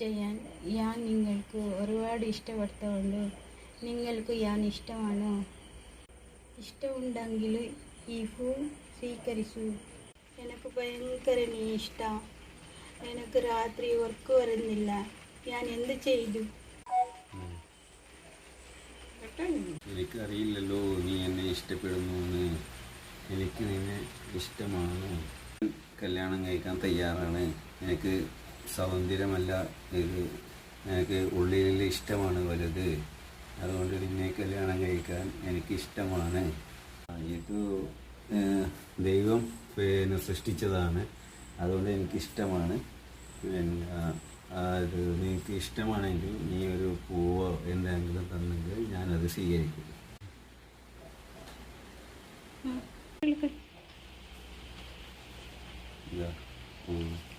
ചെയ്യാൻ ഞാൻ നിങ്ങൾക്ക് ഒരുപാട് ഇഷ്ടപ്പെടുത്തുകൊണ്ട് നിങ്ങൾക്ക് ഞാൻ ഇഷ്ടമാണോ? ഇഷ്ടമുണ്ടെങ്കിൽ ഈ ഫോൺ സ്വീകരിച്ചു. എനിക്ക് ഭയങ്കര നീ ഇഷ്ടം. എനിക്ക് രാത്രി വർക്ക് വരുന്നില്ല. ഞാൻ എന്ത് ചെയ്തു? എനിക്കറിയില്ലല്ലോ നീ എന്നെ ഇഷ്ടപ്പെടുന്നു എനിക്ക് നിന്നെ ഇഷ്ടമാണ്. കല്യാണം കഴിക്കാൻ തയ്യാറാണ്. എനിക്ക് സൗന്ദര്യമല്ല ഇത് എനിക്ക് ഉള്ളിൽ ഇഷ്ടമാണ് വലുത്. അതുകൊണ്ട് പിന്നെ കല്യാണം കഴിക്കാൻ എനിക്കിഷ്ടമാണ് ഇത് ദൈവം പിന്നെ സൃഷ്ടിച്ചതാണ്. അതുകൊണ്ട് എനിക്കിഷ്ടമാണ് പിന്നെ അത് നിനക്ക് ഇഷ്ടമാണെങ്കിൽ നീ ഒരു പൂവോ എന്തെങ്കിലും തന്നെങ്കിൽ ഞാനത് സ്വീകരിക്കും. Yeah. Mm.